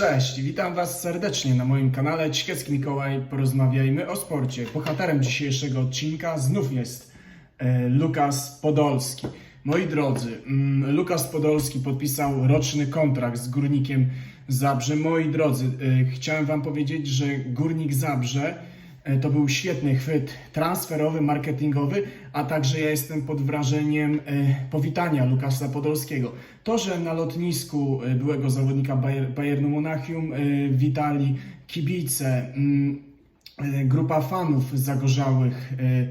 Cześć, witam Was serdecznie na moim kanale Cikiecki Mikołaj. Porozmawiajmy o sporcie. Bohaterem dzisiejszego odcinka znów jest e, Lukas Podolski. Moi drodzy, mm, Lukas Podolski podpisał roczny kontrakt z Górnikiem Zabrze. Moi drodzy, e, chciałem Wam powiedzieć, że Górnik Zabrze To był świetny chwyt transferowy, marketingowy, a także ja jestem pod wrażeniem e, powitania Lukasa Podolskiego. To, że na lotnisku e, byłego zawodnika Bayer, Bayernu Monachium e, witali kibice, mm, e, grupa fanów zagorzałych e,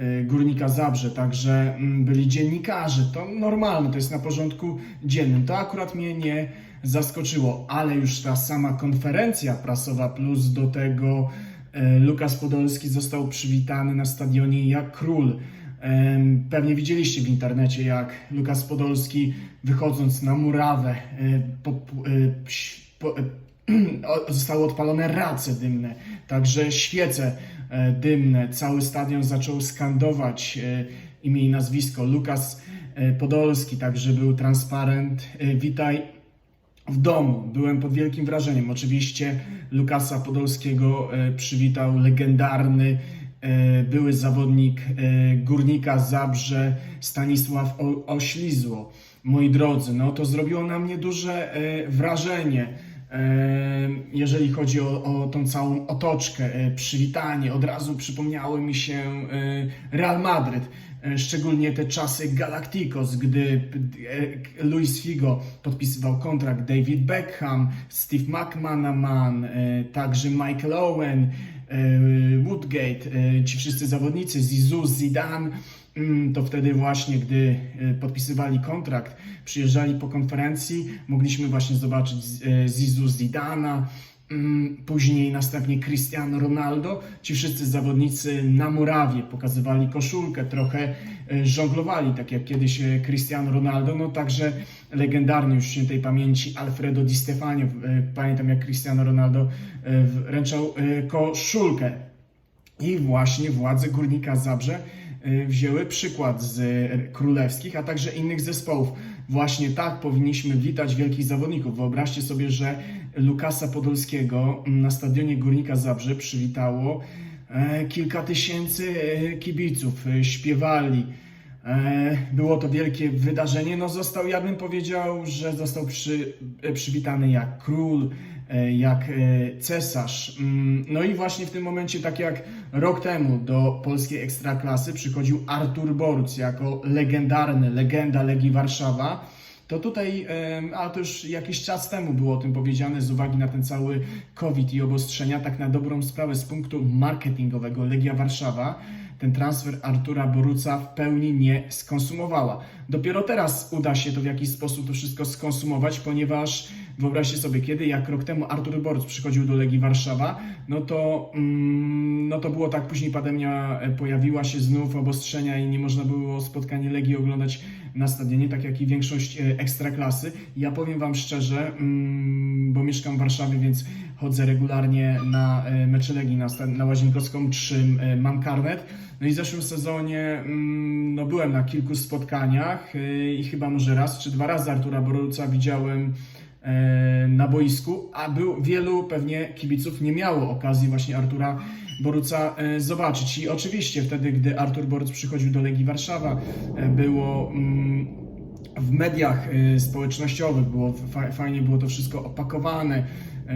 e, Górnika Zabrze, także mm, byli dziennikarze, to normalne, to jest na porządku dziennym. To akurat mnie nie zaskoczyło, ale już ta sama konferencja prasowa plus do tego e, Lukas Podolski został przywitany na stadionie jak król. Em, Pewnie widzieliście w internecie, jak Lukas Podolski wychodząc na murawę e, po, e, po, e, zostały odpalone race dymne, także świece e, dymne. Cały stadion zaczął skandować e, imię i nazwisko Lukas e, Podolski, także był transparent. e, Witaj w domu. Byłem pod wielkim wrażeniem. Oczywiście Lukasa Podolskiego e, przywitał legendarny e, były zawodnik e, Górnika Zabrze Stanisław Oślizło. Moi drodzy, no to zrobiło na mnie duże wrażenie. Jeżeli chodzi o, o tą całą otoczkę, przywitanie, od razu przypomniały mi się Real Madryt. E, Szczególnie te czasy Galacticos, gdy e, Luis Figo podpisywał kontrakt, David Beckham, Steve McManaman, e, także Michael Owen, Woodgate, ci wszyscy zawodnicy, Zizou, Zidane, mm, to wtedy właśnie, gdy podpisywali kontrakt, przyjeżdżali po konferencji, mogliśmy właśnie zobaczyć Zizou, Zidana, Później następnie Cristiano Ronaldo. Ci wszyscy zawodnicy na murawie pokazywali koszulkę, trochę e, żonglowali, tak jak kiedyś e, Cristiano Ronaldo. No także legendarny już świętej pamięci Alfredo Di Stefano. E, Pamiętam jak Cristiano Ronaldo wręczał koszulkę. I właśnie władze Górnika Zabrze wzięły przykład z królewskich, a także innych zespołów. Właśnie tak powinniśmy witać wielkich zawodników. Wyobraźcie sobie, że Lukasa Podolskiego na stadionie Górnika Zabrze przywitało e, kilka tysięcy e, kibiców, e, śpiewali. Było to wielkie wydarzenie. No został, ja bym powiedział, że został przy, przywitany jak król, jak e, cesarz. Mm, No i właśnie w tym momencie, tak jak rok temu do polskiej ekstraklasy przychodził Artur Boruc jako legendarny, legenda Legii Warszawa. To tutaj, ale to już jakiś czas temu było o tym powiedziane z uwagi na ten cały COVID i obostrzenia, tak na dobrą sprawę z punktu marketingowego Legia Warszawa ten transfer Artura Boruca w pełni nie skonsumowała. Dopiero teraz uda się to w jakiś sposób to wszystko skonsumować, ponieważ wyobraźcie sobie, kiedy jak rok temu Artur Boruc przychodził do Legii Warszawa, no to, mm, no to było tak, później pandemia e, pojawiła się znów, obostrzenia i nie można było spotkanie Legii oglądać na stadionie, tak jak i większość e, ekstraklasy. Ja powiem Wam szczerze, mm, bo mieszkam w Warszawie, więc chodzę regularnie na e, mecze Legii, na, na Łazienkowską 3 e, mam karnet. No i w zeszłym sezonie mm, no byłem na kilku spotkaniach i chyba może raz czy dwa razy Artura Boruca widziałem na boisku, a był, wielu pewnie kibiców nie miało okazji właśnie Artura Boruca e, zobaczyć. I oczywiście wtedy, gdy Artur Boruc przychodził do Legii Warszawa, e, było mm, w mediach społecznościowych było fa- fajnie było to wszystko opakowane,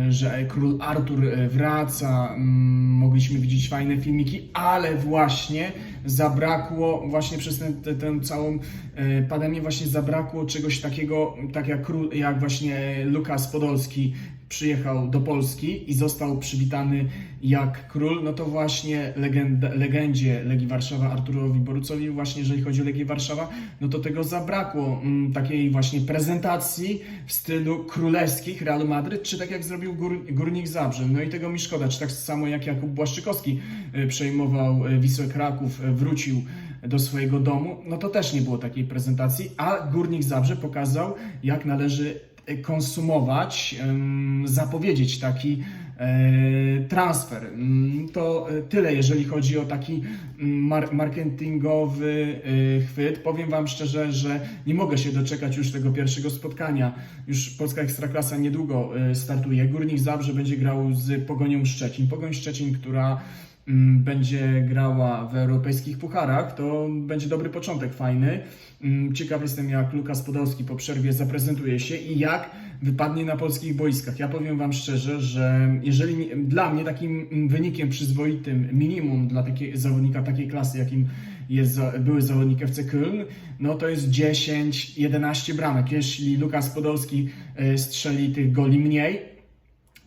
że król Artur y, wraca, mm, mogliśmy widzieć fajne filmiki, ale właśnie zabrakło właśnie przez tę tę- całą y, pandemię właśnie zabrakło czegoś takiego, tak jak jak właśnie Lukas Podolski przyjechał do Polski i został przywitany jak król, no to właśnie legenda, legendzie Legii Warszawa Arturowi Borucowi, właśnie jeżeli chodzi o Legię Warszawa, no to tego zabrakło, mm, takiej właśnie prezentacji w stylu królewskich Real Madryt, czy tak jak zrobił Gór, Górnik Zabrze. No i tego mi szkoda, czy tak samo jak Jakub Błaszczykowski y, przejmował y, Wisłę Kraków, y, wrócił do swojego domu, no to też nie było takiej prezentacji, a Górnik Zabrze pokazał, jak należy konsumować, em, zapowiedzieć taki e, transfer. Mm, To e, tyle, jeżeli chodzi o taki mm, mar- marketingowy e, chwyt. Powiem Wam szczerze, że nie mogę się doczekać już tego pierwszego spotkania. Już Polska Ekstraklasa niedługo e, startuje. Górnik Zabrze będzie grał z Pogonią Szczecin. Pogoń Szczecin, która mm, będzie grała w europejskich pucharach, to będzie dobry początek, fajny. Mm, Ciekaw jestem, jak Lukas Podolski po przerwie zaprezentuje się i jak wypadnie na polskich boiskach. Ja powiem Wam szczerze, że jeżeli dla mnie takim mm, wynikiem przyzwoitym, minimum dla takiej, zawodnika takiej klasy, jakim jest były zawodnik FC Köln, no to jest 10-11 bramek. Jeśli Lukas Podolski y, strzeli tych goli mniej,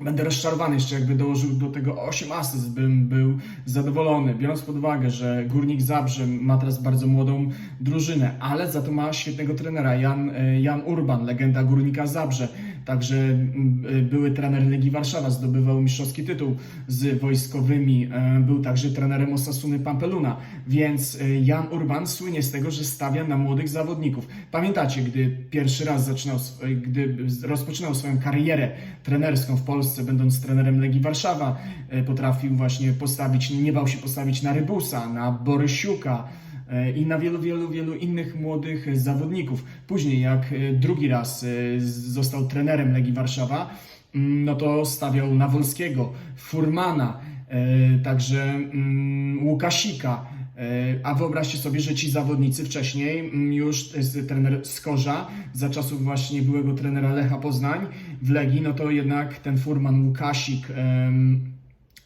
Będę rozczarowany jeszcze, jakby dołożył do tego 8 asyst, bym był zadowolony, biorąc pod uwagę, że Górnik Zabrze ma teraz bardzo młodą drużynę, ale za to ma świetnego trenera, Jan, e, Jan Urban, legenda Górnika Zabrze, także mm, e, były trener Legii Warszawa, zdobywał mistrzowski tytuł z wojskowymi, e, był także trenerem Osasuny Pampeluna, więc e, Jan Urban słynie z tego, że stawia na młodych zawodników. Pamiętacie, gdy pierwszy raz zaczynał, sw- gdy rozpoczynał swoją karierę trenerską w Polsce, będąc trenerem Legii Warszawa, e, potrafił właśnie postawić, nie bał się postawić na Rybusa, na Borysiuka e, i na wielu, wielu, wielu innych młodych e, zawodników. Później, jak e, drugi raz e, został trenerem Legii Warszawa, mm, no to stawiał na Wolskiego, Furmana, e, także mm, Łukasika. E, A wyobraźcie sobie, że ci zawodnicy wcześniej mm, już trener Skorza, za czasów właśnie byłego trenera Lecha Poznań w Legii, no to jednak ten Furman Łukasik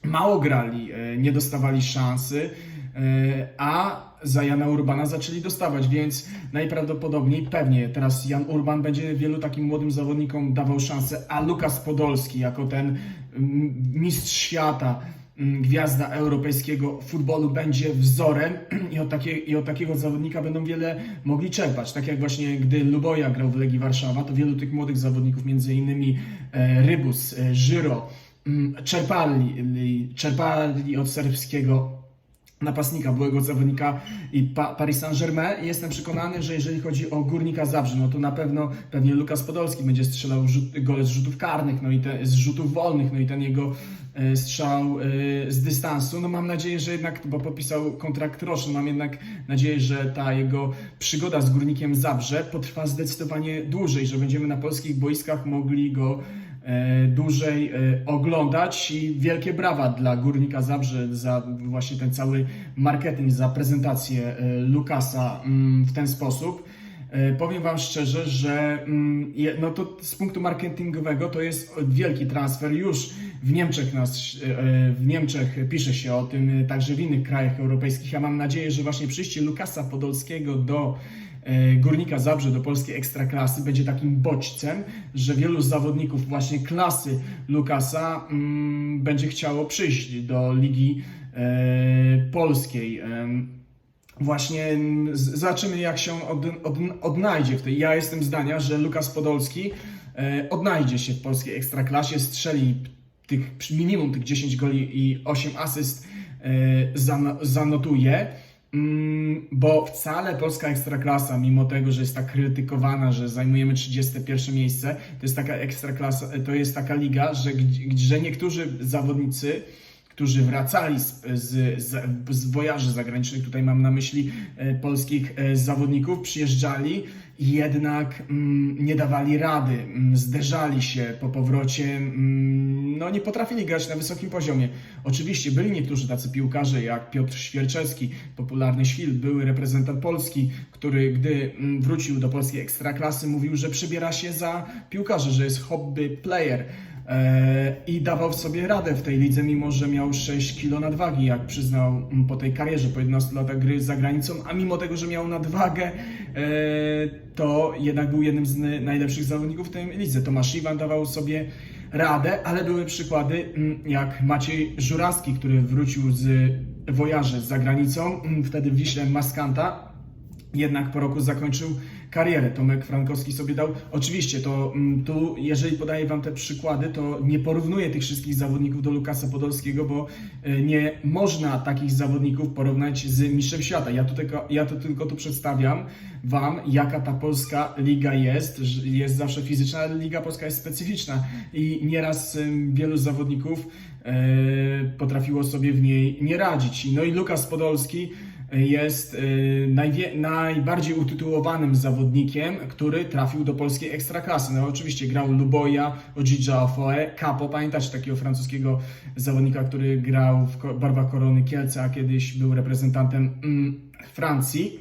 mało grali, e, nie dostawali szansy, e, a za Jana Urbana zaczęli dostawać, więc najprawdopodobniej pewnie teraz Jan Urban będzie wielu takim młodym zawodnikom dawał szansę, a Lukas Podolski jako ten mm, mistrz świata, mm, gwiazda europejskiego futbolu będzie wzorem i od, takie, i od takiego zawodnika będą wiele mogli czerpać. Tak jak właśnie gdy Luboja grał w Legii Warszawa, to wielu tych młodych zawodników, między innymi e, Rybus, e, Żyro, mm, czerpali, czerpali od serbskiego napastnika, byłego zawodnika i pa, Paris Saint-Germain. Jestem przekonany, że jeżeli chodzi o Górnika Zabrze, no to na pewno pewnie Lukas Podolski będzie strzelał gole z rzutów karnych, no i te, z rzutów wolnych, no i ten jego e, strzał e, z dystansu. No mam nadzieję, że jednak, bo podpisał kontrakt roczny, mam jednak nadzieję, że ta jego przygoda z Górnikiem Zabrze potrwa zdecydowanie dłużej, że będziemy na polskich boiskach mogli go dłużej e, oglądać i wielkie brawa dla Górnika Zabrze za właśnie ten cały marketing, za prezentację e, Lukasa mm, w ten sposób. E, Powiem Wam szczerze, że mm, no to z punktu marketingowego to jest wielki transfer już w Niemczech nas, e, e, w Niemczech pisze się o tym, także w innych krajach europejskich. Ja mam nadzieję, że właśnie przyjście Lukasa Podolskiego do Górnika Zabrze do polskiej ekstraklasy będzie takim bodźcem, że wielu zawodników właśnie klasy Lukasa mm, będzie chciało przyjść do Ligi Polskiej. Właśnie mm, zobaczymy, jak się od, od, odnajdzie w tej. Ja jestem zdania, że Lukas Podolski e, odnajdzie się w polskiej ekstraklasie, strzeli tych minimum tych 10 goli i 8 asyst e, zano, zanotuje. Mm, Bo wcale polska ekstraklasa, mimo tego, że jest tak krytykowana, że zajmujemy 31 miejsce, to jest taka ekstraklasa, to jest taka liga, że, że niektórzy zawodnicy którzy wracali z, z, z, z wojaży zagranicznych, tutaj mam na myśli e, polskich e, zawodników, przyjeżdżali jednak mm, nie dawali rady, mm, zderzali się po powrocie, mm, no nie potrafili grać na wysokim poziomie. Oczywiście byli niektórzy tacy piłkarze jak Piotr Świerczewski, popularny Świl, były reprezentant Polski, który gdy wrócił do polskiej ekstraklasy mówił, że przybiera się za piłkarza, że jest hobby player. E, i dawał sobie radę w tej lidze, mimo że miał 6 kg nadwagi, jak przyznał mm, po tej karierze, po 11 latach gry za granicą, a mimo tego, że miał nadwagę, e, to jednak był jednym z najlepszych zawodników w tej lidze. Tomasz Iwan dawał sobie radę, ale były przykłady mm, jak Maciej Żurawski, który wrócił z wojaży za granicą, mm, wtedy w Wiśle Maskanta, jednak po roku zakończył karierę. Tomek Frankowski sobie dał. Oczywiście, to mm, tu, jeżeli podaję Wam te przykłady, to nie porównuję tych wszystkich zawodników do Lukasa Podolskiego, bo y, nie można takich zawodników porównać z mistrzem świata. Ja to tylko, ja to tylko tu przedstawiam Wam, jaka ta polska liga jest. Jest zawsze fizyczna, ale liga polska jest specyficzna i nieraz wielu zawodników y, potrafiło sobie w niej nie radzić. No i Lukas Podolski jest y, najbardziej utytułowanym zawodnikiem, który trafił do polskiej ekstraklasy. No oczywiście grał Luboja, Ojija Ofoe, Capo, pamiętacie takiego francuskiego zawodnika, który grał w barwach Korony Kielce, a kiedyś był reprezentantem mm, Francji.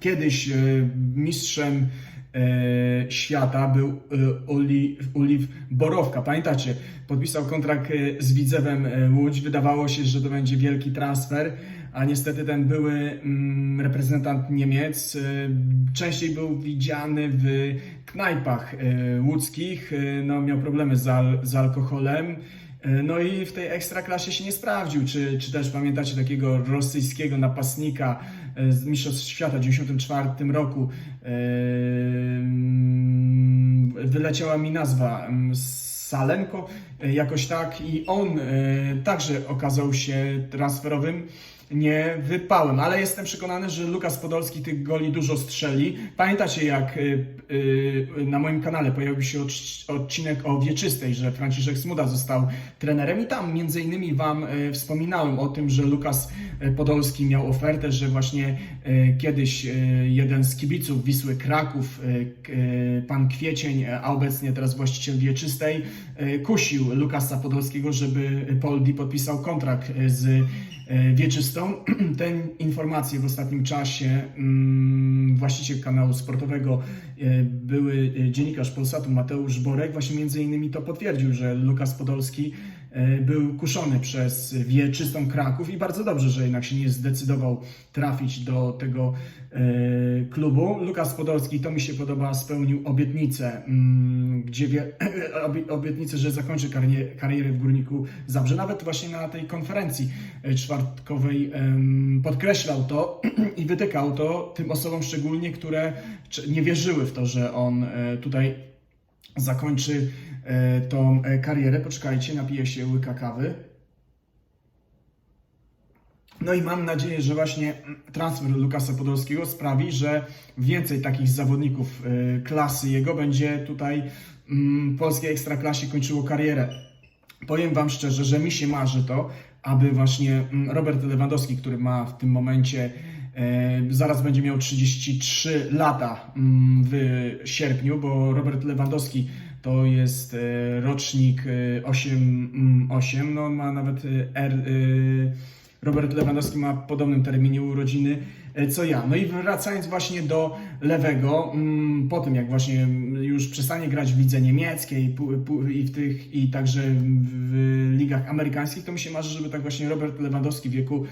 Kiedyś y, mistrzem e, świata był e, Oli, Oliw Borowka. Pamiętacie, podpisał kontrakt z Widzewem Łódź. Wydawało się, że to będzie wielki transfer, a niestety ten były mm, reprezentant Niemiec e, częściej był widziany w knajpach e, łódzkich. E, No, miał problemy z, al, z alkoholem. No i w tej ekstraklasie się nie sprawdził. Czy, czy też pamiętacie takiego rosyjskiego napastnika z Mistrzostw Świata w 1994 roku? E, Wyleciała mi nazwa. em, Salenko, jakoś tak, i on także okazał się transferowym nie wypałem, ale jestem przekonany, że Lukas Podolski tych goli dużo strzeli. Pamiętacie, jak y, y, na moim kanale pojawił się odc- odcinek o Wieczystej, że Franciszek Smuda został trenerem i tam między innymi Wam y, wspominałem o tym, że Lukas Podolski miał ofertę, że właśnie kiedyś jeden z kibiców Wisły Kraków, pan Kwiecień, a obecnie teraz właściciel Wieczystej, kusił Lukasa Podolskiego, żeby Poldi podpisał kontrakt z y, Te informacje w ostatnim czasie mm, właściciel kanału sportowego, y, były y, dziennikarz Polsatu Mateusz Borek właśnie między innymi to potwierdził, że Lukas Podolski był kuszony przez Wieczystą Kraków i bardzo dobrze, że jednak się nie zdecydował trafić do tego y, klubu. Lukas Podolski, to mi się podoba, spełnił obietnicę, mm, gdzie wie, obie- obietnicę, że zakończy karier- karierę w Górniku Zabrze. Nawet właśnie na tej konferencji y, czwartkowej podkreślał to i wytykał to tym osobom szczególnie, które nie wierzyły w to, że on e, tutaj zakończy e, tą e, karierę. Poczekajcie, napiję się łyka kawy. No i mam nadzieję, że właśnie transfer Lukasa Podolskiego sprawi, że więcej takich zawodników e, klasy jego będzie tutaj mm, w polskiej ekstraklasie kończyło karierę. Powiem Wam szczerze, że mi się marzy to, aby właśnie mm, Robert Lewandowski, który ma w tym momencie zaraz będzie miał 33 lata mm, w sierpniu, bo Robert Lewandowski to jest e, rocznik e, 8, mm, 8 no ma nawet e, R, e, Robert Lewandowski ma w podobnym terminie urodziny e, co ja. No i wracając właśnie do lewego, mm, po tym jak właśnie już przestanie grać w lidze niemieckiej i w tych i także w ligach amerykańskich, to mi się marzy, żeby tak właśnie Robert Lewandowski w wieku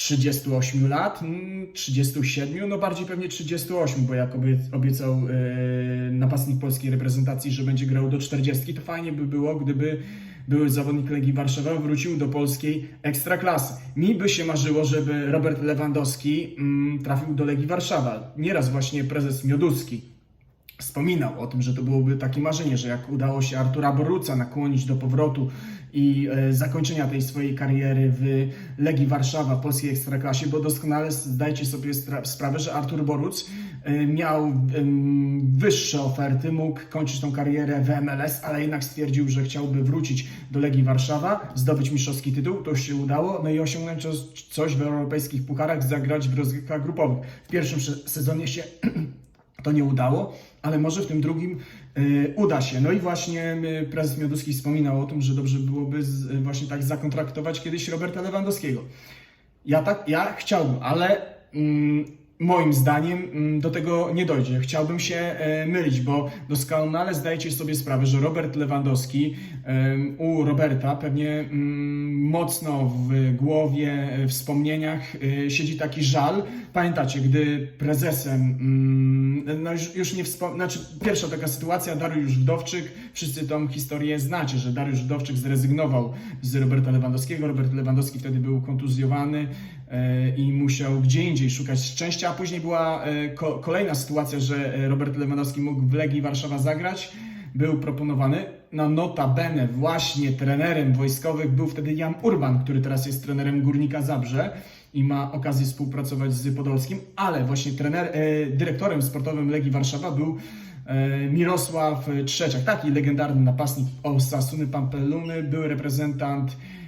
38 lat, mm, 37, no bardziej pewnie 38, bo jak obie- obiecał e, napastnik polskiej reprezentacji, że będzie grał do 40, to fajnie by było, gdyby były zawodnik Legii Warszawa wrócił do polskiej ekstraklasy. Mi by się marzyło, żeby Robert Lewandowski mm, trafił do Legii Warszawa. Nieraz właśnie prezes Mioduski wspominał o tym, że to byłoby takie marzenie, że jak udało się Artura Boruca nakłonić do powrotu i e, zakończenia tej swojej kariery w Legii Warszawa, polskiej ekstraklasie, bo doskonale zdajcie sobie sprawę, że Artur Boruc e, miał wyższe oferty, mógł kończyć tą karierę w MLS, ale jednak stwierdził, że chciałby wrócić do Legii Warszawa, zdobyć mistrzowski tytuł, to się udało, no i osiągnąć coś- w europejskich pucharach, zagrać w rozgrywkach grupowych. W pierwszym se- sezonie się to nie udało, ale może w tym drugim y, uda się. No i właśnie y, prezes Mioduski wspominał o tym, że dobrze byłoby y, właśnie tak zakontraktować kiedyś Roberta Lewandowskiego. Ja tak, ja chciałbym, ale mm, moim zdaniem mm, do tego nie dojdzie. Chciałbym się e, mylić, bo doskonale zdajecie sobie sprawę, że Robert Lewandowski em, u Roberta pewnie mm, mocno w głowie, e, w wspomnieniach e, siedzi taki żal. Pamiętacie, gdy prezesem, mm, no już, już nie wspom... znaczy pierwsza taka sytuacja, Dariusz Wdowczyk, wszyscy tą historię znacie, że Dariusz Wdowczyk zrezygnował z Roberta Lewandowskiego. Robert Lewandowski wtedy był kontuzjowany, e, i musiał gdzie indziej szukać szczęścia, a później była e, ko- kolejna sytuacja, że e, Robert Lewandowski mógł w Legii Warszawa zagrać, był proponowany. No notabene właśnie trenerem wojskowych był wtedy Jan Urban, który teraz jest trenerem Górnika Zabrze i ma okazję współpracować z Podolskim, ale właśnie trener, e, dyrektorem sportowym Legii Warszawa był e, Mirosław Trzeciak, taki legendarny napastnik Osasuny Pampeluny, był reprezentant e,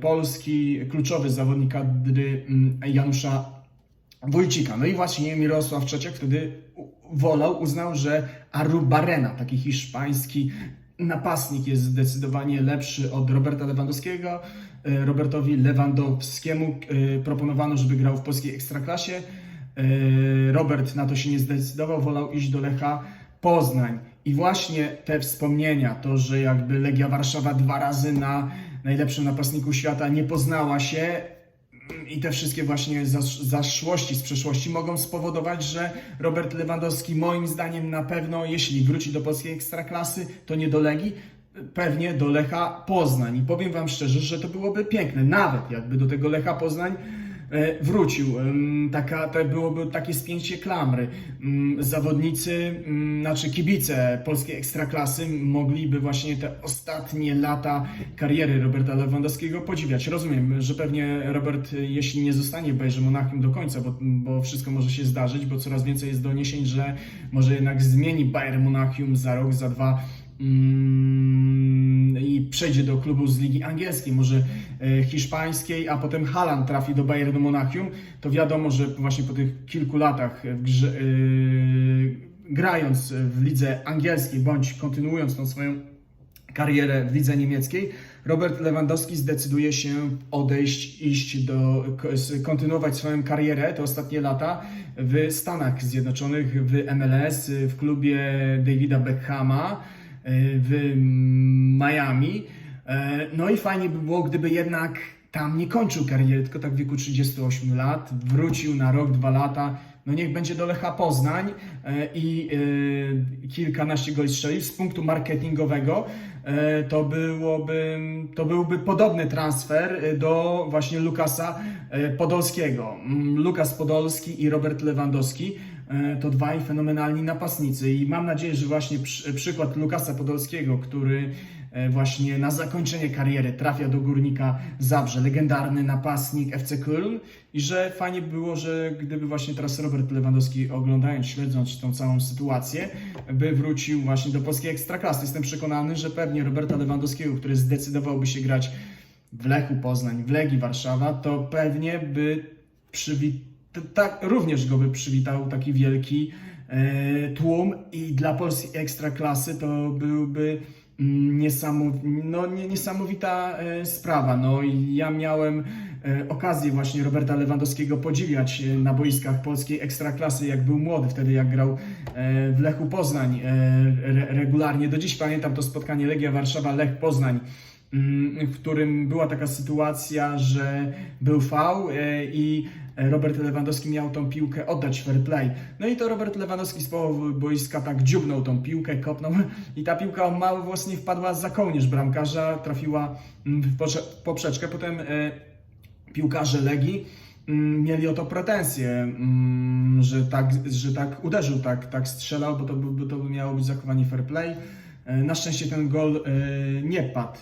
Polski, kluczowy zawodnik kadry mm, Janusza Wójcika. No i właśnie Mirosław Trzeciak wtedy wolał, uznał, że Arubarena, taki hiszpański napastnik jest zdecydowanie lepszy od Roberta Lewandowskiego. E, Robertowi Lewandowskiemu e, proponowano, żeby grał w polskiej ekstraklasie. E, Robert na to się nie zdecydował, wolał iść do Lecha Poznań. I właśnie te wspomnienia, to, że jakby Legia Warszawa dwa razy na najlepszym napastniku świata nie poznała się, i te wszystkie właśnie zasz- zaszłości z przeszłości mogą spowodować, że Robert Lewandowski moim zdaniem na pewno, jeśli wróci do polskiej ekstraklasy, to nie do Legii, pewnie do Lecha Poznań. I powiem Wam szczerze, że to byłoby piękne, nawet jakby do tego Lecha Poznań wrócił. Ym, Taka, to byłoby takie spięcie klamry. Ym, Zawodnicy, ym, znaczy kibice polskiej ekstraklasy mogliby właśnie te ostatnie lata kariery Roberta Lewandowskiego podziwiać. Rozumiem, że pewnie Robert, jeśli nie zostanie Bayerze Monachium do końca, bo, bo wszystko może się zdarzyć, bo coraz więcej jest doniesień, że może jednak zmieni Bayern Monachium za rok, za dwa mm, przejdzie do klubu z ligi angielskiej, może e, hiszpańskiej, a potem Haaland trafi do Bayernu Monachium, to wiadomo, że właśnie po tych kilku latach grze, e, grając w lidze angielskiej bądź kontynuując tą swoją karierę w lidze niemieckiej, Robert Lewandowski zdecyduje się odejść, iść do, kontynuować swoją karierę. Te ostatnie lata w Stanach Zjednoczonych, w MLS, w klubie Davida Beckhama w Miami. E, No i fajnie by było, gdyby jednak tam nie kończył kariery, tylko tak w wieku 38 lat, wrócił na rok, dwa lata, no niech będzie do Lecha Poznań e, i e, kilkanaście goli strzelił. Z punktu marketingowego to, byłoby, to byłby podobny transfer do właśnie Lukasa Podolskiego. Mm, Lukas Podolski i Robert Lewandowski to dwaj fenomenalni napastnicy. I mam nadzieję, że właśnie przy, przykład Lukasa Podolskiego, który e, właśnie na zakończenie kariery trafia do Górnika Zabrze, legendarny napastnik FC Köln i że fajnie by było, że gdyby właśnie teraz Robert Lewandowski oglądając, śledząc tą całą sytuację, by wrócił właśnie do polskiej ekstraklasy. Jestem przekonany, że pewnie Roberta Lewandowskiego, który zdecydowałby się grać w Lechu Poznań, w Legii Warszawa, to pewnie by przywitał, tak, również go by przywitał taki wielki e, tłum i dla polskiej ekstraklasy to byłby mm, niesamow, no, nie, niesamowita e, sprawa. No ja miałem e, okazję właśnie Roberta Lewandowskiego podziwiać na boiskach polskiej ekstraklasy, jak był młody, wtedy jak grał w Lechu Poznań re, regularnie. Do dziś pamiętam to spotkanie Legia Warszawa-Lech Poznań mm, w którym była taka sytuacja, że był e, i Robert Lewandowski miał tą piłkę oddać fair play. No i to Robert Lewandowski z połowy boiska tak dziubnął tą piłkę, kopnął i ta piłka o mały włos nie wpadła za kołnierz bramkarza, trafiła w poprze- poprzeczkę. Potem e, piłkarze Legii mm, mieli o to pretensje, mm, że tak, że tak uderzył, tak, tak strzelał, bo to, by- to miało być zachowanie fair play. E, Na szczęście ten gol e, nie padł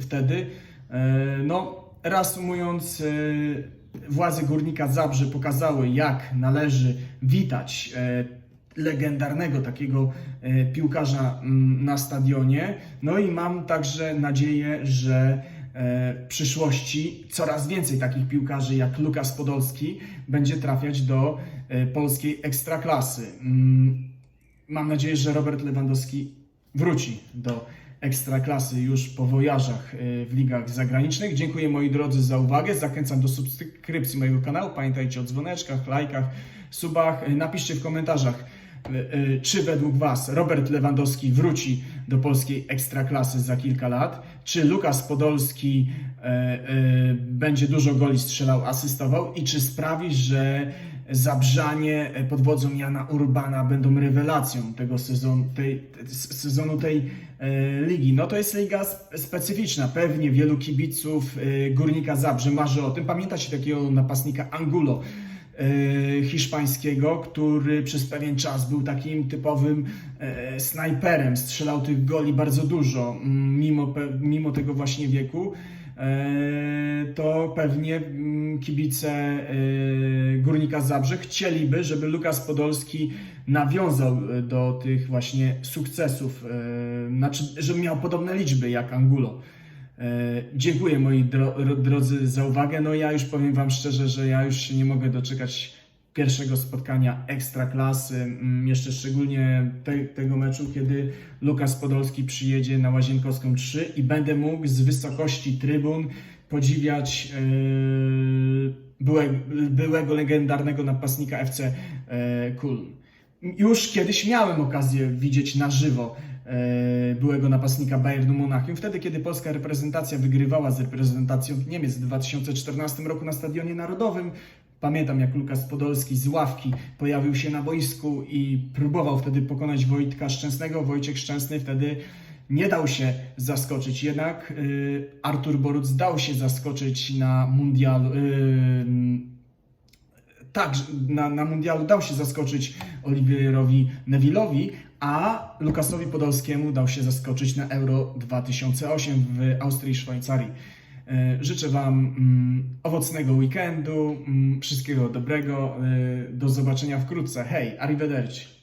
wtedy. No, reasumując, władze Górnika Zabrze pokazały, jak należy witać e, legendarnego takiego e, piłkarza mm, na stadionie. No i mam także nadzieję, że e, w przyszłości coraz więcej takich piłkarzy jak Lukas Podolski będzie trafiać do polskiej ekstraklasy. Mm, Mam nadzieję, że Robert Lewandowski wróci do ekstraklasy już po wojażach y, w ligach zagranicznych. Dziękuję moi drodzy za uwagę. Zachęcam do subskrypcji mojego kanału. Pamiętajcie o dzwoneczkach, lajkach, subach. Y, Napiszcie w komentarzach, czy według Was Robert Lewandowski wróci do polskiej ekstraklasy za kilka lat? Czy Lukas Podolski e, e, będzie dużo goli strzelał, asystował i czy sprawi, że Zabrzanie e, pod wodzą Jana Urbana będą rewelacją tego sezonu tej, sezonu tej e, ligi. No to jest liga sp- specyficzna. Pewnie wielu kibiców e, Górnika Zabrze marzy o tym. Pamiętacie takiego napastnika Angulo e, hiszpańskiego, który przez pewien czas był takim typowym e, snajperem. Strzelał tych goli bardzo dużo, mm, mimo, mimo tego właśnie wieku. E, to pewnie mm, kibice e, Górnika Zabrze chcieliby, żeby Lukas Podolski nawiązał e, do tych właśnie sukcesów, e, znaczy, żeby miał podobne liczby jak Angulo. E, Dziękuję moi dro, ro- drodzy za uwagę. No ja już powiem Wam szczerze, że ja już się nie mogę doczekać pierwszego spotkania ekstraklasy, mm, jeszcze szczególnie te, tego meczu, kiedy Lukas Podolski przyjedzie na Łazienkowską 3 i będę mógł z wysokości trybun podziwiać yy, byłego, byłego legendarnego napastnika FC yy, Kulm. Już kiedyś miałem okazję widzieć na żywo e, byłego napastnika Bayernu Monachium, wtedy kiedy polska reprezentacja wygrywała z reprezentacją Niemiec w 2014 roku na Stadionie Narodowym. Pamiętam jak Lukas Podolski z ławki pojawił się na boisku i próbował wtedy pokonać Wojtka Szczęsnego. Wojciech Szczęsny wtedy nie dał się zaskoczyć, jednak y, Artur Boruc dał się zaskoczyć na mundialu. y, tak, na, na mundialu dał się zaskoczyć Oliwierowi Nevillowi, a Lukasowi Podolskiemu dał się zaskoczyć na Euro 2008 w Austrii i Szwajcarii. E, Życzę Wam mm, owocnego weekendu, mm, wszystkiego dobrego, e, do zobaczenia wkrótce. Hej, arrivederci!